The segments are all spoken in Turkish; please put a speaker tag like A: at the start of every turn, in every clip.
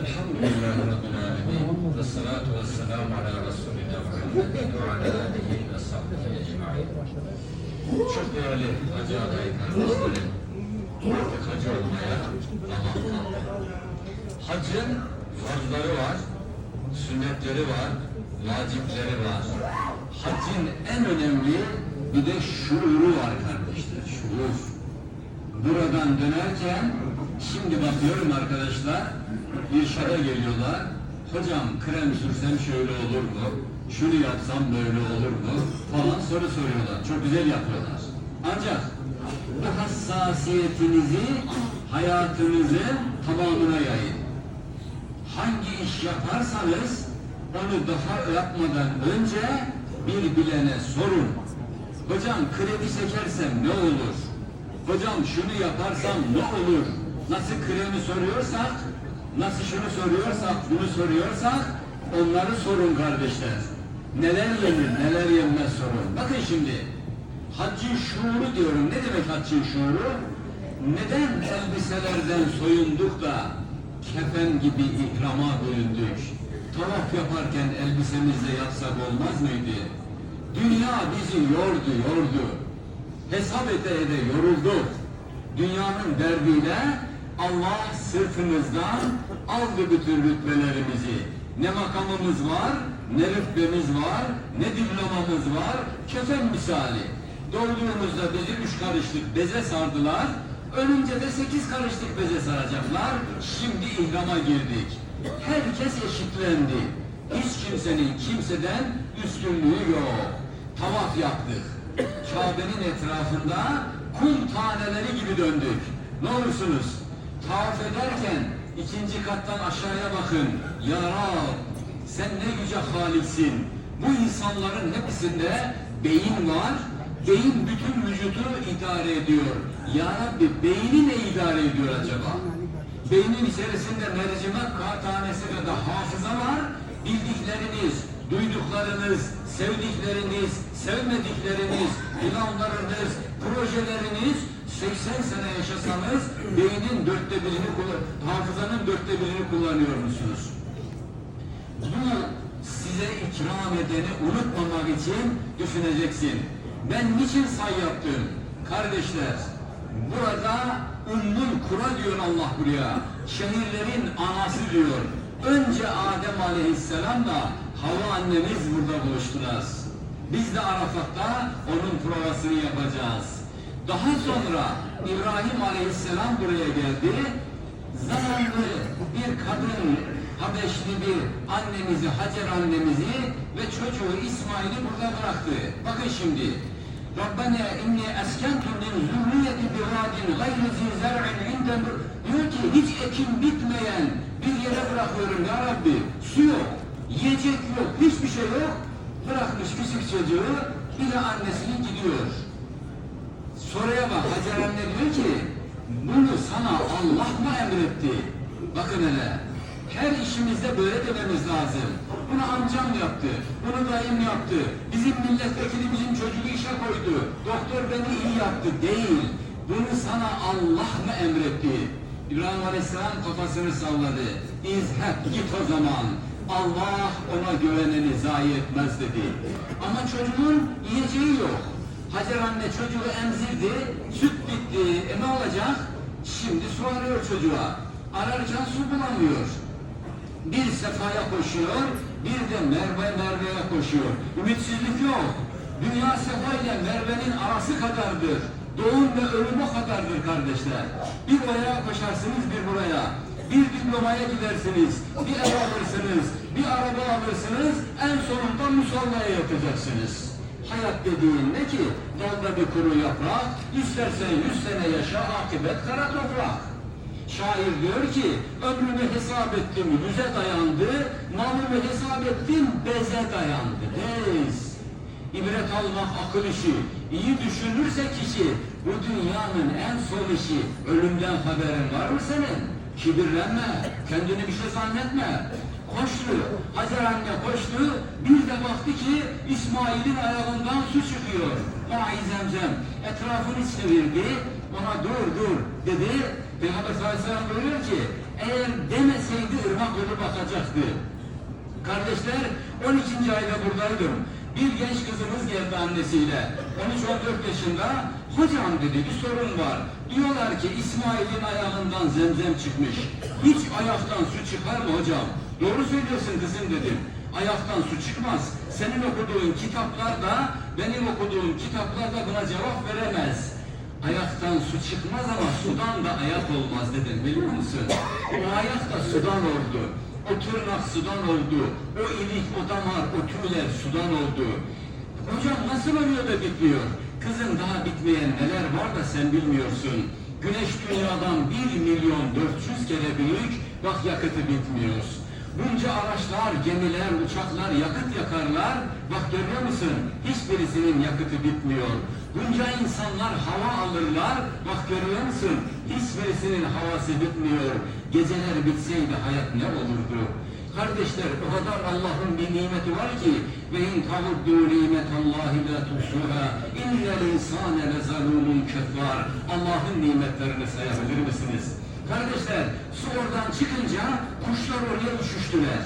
A: Elhamdülillahi Rabbil Alemin. Ve salatu ve selamu ala Resulina Muhammedin ve ala alihi ve sahbihi. Çok değerli hacı adayı kardeşlerim. Artık hacı olmaya. Hacın farzları var, sünnetleri var, vacipleri var. Hacin en önemli bir de şuuru var kardeşler, şuur. Buradan dönerken şimdi bakıyorum arkadaşlar irşada geliyorlar. Hocam krem sürsem şöyle olur mu? Şunu yapsam böyle olur mu? Falan soru soruyorlar. Çok güzel yapıyorlar. Ancak bu hassasiyetinizi hayatınızın tamamına yayın. Hangi iş yaparsanız onu daha yapmadan önce bir bilene sorun. Hocam kredi çekersem ne olur? Hocam şunu yaparsam ne olur? Nasıl kremi soruyorsak, nasıl şunu soruyorsak, bunu soruyorsak onları sorun kardeşler. Neler yenir, neler yenmez sorun. Bakın şimdi, haccın şuuru diyorum. Ne demek haccın şuuru? Neden elbiselerden soyunduk da kefen gibi ihrama bölündük? Tavaf yaparken elbisemizle yapsak olmaz mıydı? Dünya bizi yordu, yordu. Hesap ede ede yorulduk. Dünyanın derdiyle Allah sırtımızdan aldı bütün rütbelerimizi. Ne makamımız var, ne rütbemiz var, ne diplomamız var, kefen misali. Doğduğumuzda bizi üç karışlık beze sardılar, ölünce de sekiz karışlık beze saracaklar. Şimdi ihrama girdik. Herkes eşitlendi. Hiç kimsenin kimseden üstünlüğü yok. Tavaf yaptık. Kabe'nin etrafında kum taneleri gibi döndük. Ne olursunuz? Tavaf ederken ikinci kattan aşağıya bakın. Ya Rab, sen ne yüce haliksin. Bu insanların hepsinde beyin var. Beyin bütün vücudu idare ediyor. Ya Rabbi beyni ne idare ediyor acaba? Beynin içerisinde mercimek tanesi de hafıza var. Bildikleriniz, duyduklarınız, sevdikleriniz, sevmedikleriniz, planlarınız, projeleriniz 80 sene yaşasanız beynin dörtte birini, hafızanın dörtte birini kullanıyor musunuz? Bu size ikram edeni unutmamak için düşüneceksin. Ben niçin say yaptım? Kardeşler, burada Ummul Kura diyor Allah buraya. Şehirlerin anası diyor. Önce Adem Aleyhisselam'la Hava annemiz burada buluştular. Biz de Arafat'ta onun provasını yapacağız. Daha sonra İbrahim Aleyhisselam buraya geldi. Zamanlı bir kadın Habeşli bir annemizi, Hacer annemizi ve çocuğu İsmail'i burada bıraktı. Bakın şimdi. Rabbena inni eskentu min zürriyeti bi vadin gayri zi zer'in diyor ki hiç ekim bitmeyen bir yere bırakıyorum ya Rabbi. Su yok, yiyecek yok, hiçbir şey yok. Bırakmış küçük çocuğu bir de annesini gidiyor. Soruya bak Hacer anne diyor ki bunu sana Allah mı emretti? Bakın hele her işimizde böyle dememiz lazım. Bunu amcam yaptı, bunu dayım yaptı, bizim milletvekili bizim çocuğu işe koydu, doktor beni iyi yaptı değil. Bunu sana Allah mı emretti? İbrahim Aleyhisselam kafasını salladı. İzheb git o zaman. Allah ona güveneni zayi etmez dedi. Ama çocuğun yiyeceği yok. Hacer anne çocuğu emzirdi, süt bitti, e ne olacak? Şimdi su arıyor çocuğa. Ararken su bulamıyor. Bir sefaya koşuyor, bir de Merve Merve'ye koşuyor. Ümitsizlik yok. Dünya sefa ile Merve'nin arası kadardır. Doğum ve ölüm o kadardır kardeşler. Bir oraya koşarsınız, bir buraya. Bir diplomaya gidersiniz, bir ev alırsınız, bir araba alırsınız, en sonunda musallaya yatacaksınız. Hayat dediğin ne ki? Dalda bir kuru yaprak, istersen yüz sene yaşa, akıbet kara toprak. Şair diyor ki, ömrümü hesap ettim yüze dayandı, malımı hesap ettim beze dayandı. Bez. İbret almak akıl işi. İyi düşünürse kişi, bu dünyanın en son işi. Ölümden haberin var mı senin? Kibirlenme, kendini bir şey zannetme. Koştu, Hacer anne koştu, bir de baktı ki İsmail'in ayağından su çıkıyor. Ma'i zemzem etrafını çevirdi, ona dur dur dedi. Peygamber sallallahu aleyhi ve sellem buyuruyor ki eğer demeseydi ırmak olup akacaktı. Kardeşler 12. ayda buradaydım. Bir genç kızımız geldi annesiyle. 13-14 yaşında. Hocam dedi bir sorun var. Diyorlar ki İsmail'in ayağından zemzem çıkmış. Hiç ayaktan su çıkar mı hocam? Doğru söylüyorsun kızım dedim. Ayaktan su çıkmaz. Senin okuduğun kitaplar da benim okuduğum kitaplar da buna cevap veremez. Ayaktan su çıkmaz ama sudan da ayak olmaz dedim biliyor musun? O ayak da sudan oldu. O tırnak sudan oldu. O ilik, o damar, o tüyler sudan oldu. Hocam nasıl oluyor da bitmiyor? Kızım daha bitmeyen neler var da sen bilmiyorsun. Güneş dünyadan 1 milyon 400 kere büyük, bak yakıtı bitmiyor. Bunca araçlar, gemiler, uçaklar yakıt yakarlar. Bak görüyor musun? Hiçbirisinin yakıtı bitmiyor. Bunca insanlar hava alırlar. Bak görüyor musun? Hiçbirisinin havası bitmiyor. Geceler bitseydi hayat ne olurdu? Kardeşler o kadar Allah'ın bir nimeti var ki ve in tavuddu nimetallahi la tuhsuha innel insane lezalumun keffar Allah'ın nimetlerini sayabilir misiniz? Kardeşler su oradan çıkınca kuşlar oraya uçuştular.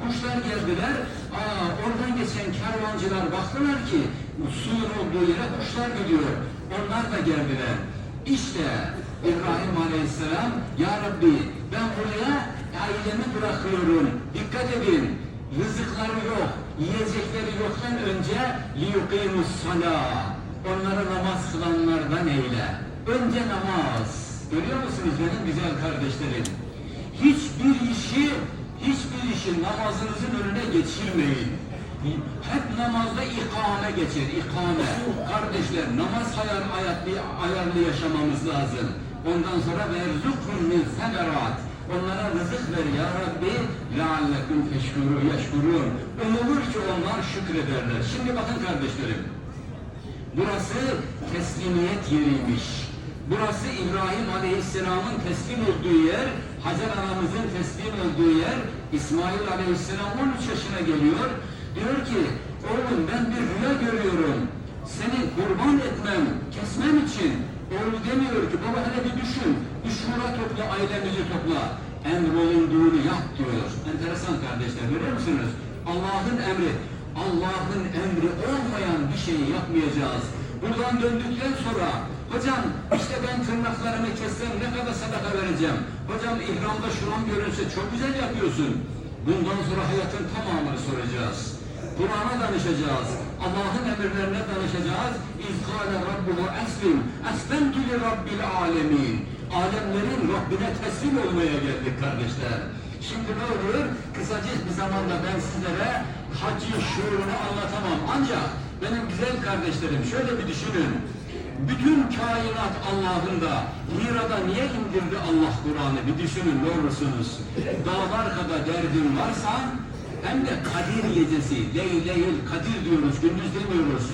A: Kuşlar geldiler. Aa, oradan geçen kervancılar baktılar ki suyun olduğu yere kuşlar gidiyor. Onlar da geldiler. İşte İbrahim Aleyhisselam Ya Rabbi ben buraya ailemi bırakıyorum. Dikkat edin. Rızıkları yok. Yiyecekleri yoktan önce liyukimus salah. Onları namaz kılanlardan eyle. Önce namaz. Görüyor musunuz benim güzel kardeşlerim? Hiçbir işi, hiçbir işi namazınızın önüne geçirmeyin. Hep namazda ikame geçer, ikame. Kardeşler namaz hayal, ayaklı, ayarlı yaşamamız lazım. Ondan sonra verzukun min semerat. Onlara rızık ver ya Rabbi. Leallekum teşkuru yeşkurun. Umulur ki onlar şükrederler. Şimdi bakın kardeşlerim. Burası teslimiyet yeriymiş. Burası İbrahim Aleyhisselam'ın teslim olduğu yer, Hacer anamızın teslim olduğu yer. İsmail Aleyhisselam 13 yaşına geliyor. Diyor ki, oğlum ben bir rüya görüyorum. Seni kurban etmem, kesmem için. Oğlu demiyor ki, baba hele bir düşün. Bir şura topla, ailemizi topla. Emrolunduğunu yap diyor. Enteresan kardeşler, görüyor musunuz? Allah'ın emri. Allah'ın emri olmayan bir şeyi yapmayacağız. Buradan döndükten sonra hocam işte ben tırnaklarımı kessem ne kadar sadaka vereceğim. Hocam ihramda şuram görünse çok güzel yapıyorsun. Bundan sonra hayatın tamamını soracağız. Kur'an'a danışacağız. Allah'ın emirlerine danışacağız. İzkâle Rabbuhu eslim. Eslemtü li Rabbil alemin. Alemlerin Rabbine teslim olmaya geldik kardeşler. Şimdi ne olur? Kısacık bir zamanda ben sizlere hacı şuurunu anlatamam. Ancak benim güzel kardeşlerim şöyle bir düşünün. Bütün kainat Allah'ın da Hira'da niye indirdi Allah Kur'an'ı bir düşünün ne olursunuz. Dağlar kadar derdin varsa hem de Kadir gecesi, Leyleyül Kadir diyoruz, gündüz demiyoruz.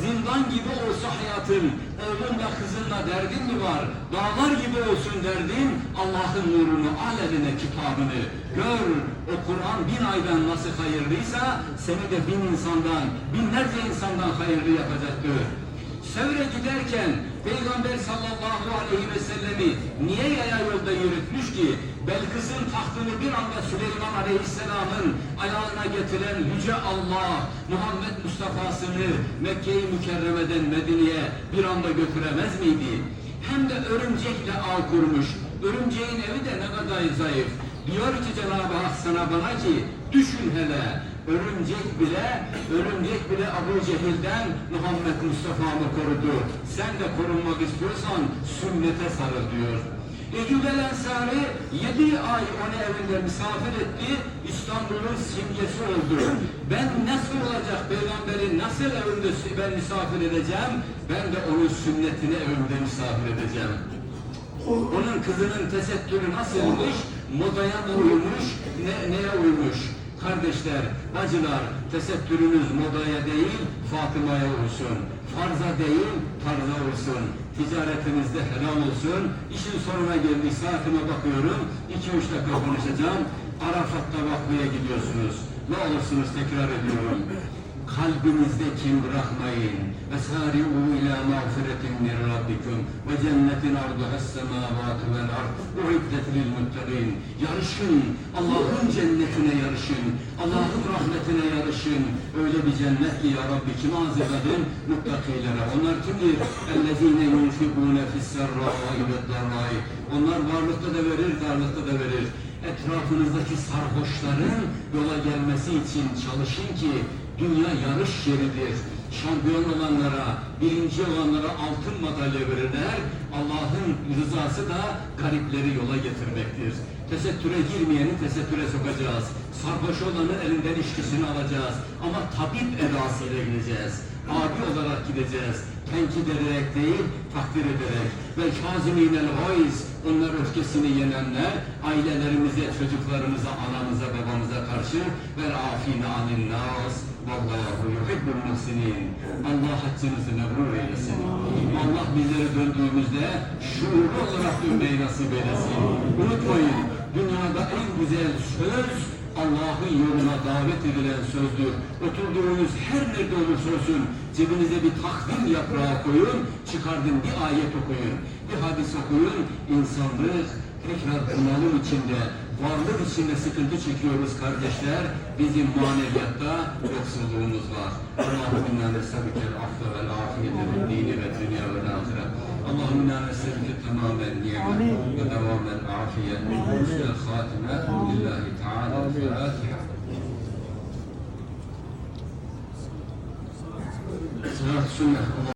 A: Zindan gibi olsa hayatın, oğlunla kızınla derdin mi var? Dağlar gibi olsun derdin, Allah'ın nurunu, al eline kitabını. Gör, o Kur'an bin aydan nasıl hayırlıysa, seni de bin insandan, binlerce insandan hayırlı yapacaktır. Sevre giderken Peygamber sallallahu aleyhi ve sellemi niye yaya yolda yürütmüş ki? Belkıs'ın tahtını bir anda Süleyman aleyhisselamın ayağına getiren Yüce Allah, Muhammed Mustafa'sını Mekke-i Mükerreme'den Medine'ye bir anda götüremez miydi? Hem de örümcekle ağ kurmuş. Örümceğin evi de ne kadar zayıf. Diyor ki Cenab-ı Hak sana bana ki düşün hele örümcek bile örümcek bile Abu Cehil'den Muhammed Mustafa'mı korudu. Sen de korunmak istiyorsan sünnete sarıl diyor. Eyyub el Ensari yedi ay onu evinde misafir etti. İstanbul'un simgesi oldu. Ben nasıl olacak peygamberi nasıl evimde ben misafir edeceğim? Ben de onun sünnetini evimde misafir edeceğim. Onun kızının tesettürü nasılmış? Modaya uymuş? Ne, neye uymuş? Kardeşler, bacılar, tesettürünüz modaya değil, Fatıma'ya uysun. Farza değil, tarza olsun. Ticaretinizde helal olsun. İşin sonuna geldik, saatime bakıyorum. 2-3 dakika konuşacağım. Arafat'ta vakfıya gidiyorsunuz. Ne olursunuz tekrar ediyorum. Kalbinizde kin bırakmayın. Ve sari'u ila mağfiretin min rabbikum ve cennetin arduhas semavatu vel ard. Uiddet lil muttaqin. Yarışın. Allah'ın cennetine yarışın. Allah'ın rahmetine yarışın. Öyle bir cennet ki ya Rabbi kime hazırladın? Muttakilere. Onlar kimdir? Ellezine yunfikune fisserrai ve darrai. Onlar varlıkta da verir, darlıkta da verir etrafınızdaki sarhoşların yola gelmesi için çalışın ki dünya yarış yeridir. Şampiyon olanlara, birinci olanlara altın madalya verirler. Allah'ın rızası da garipleri yola getirmektir. Tesettüre girmeyeni tesettüre sokacağız. Sarhoş olanı elinden içkisini alacağız. Ama tabip edasıyla gideceğiz. Abi olarak gideceğiz. Tenkit ederek değil, takdir ederek. Ve kâzimînel gayz, onlar öfkesini yenenler, ailelerimize, çocuklarımıza, anamıza, babamıza karşı ve afine anin nas. Vallahu yuhibbul muhsinin. Allah haccınızı mebrur eylesin. Allah bizleri döndüğümüzde şuurlu olarak dönmeyi nasip eylesin. Unutmayın, dünyada en güzel söz Allah'ın yoluna davet edilen sözdür. Oturduğunuz her nerede olursa olsun cebinize bir takvim yaprağı koyun, çıkardın bir ayet okuyun, bir hadis okuyun. İnsanlık tekrar bunalım içinde, varlık içinde sıkıntı çekiyoruz kardeşler. Bizim maneviyatta yoksulluğumuz var. Allahu inna nesebükel affe vel afiyete vel dini ve dünya ve ahiret. Allahümme inna nesebüke tamamen nimet ve devamen afiyet. Hüsnel hatime lillahi teala. Fatiha. Sırat sünnet.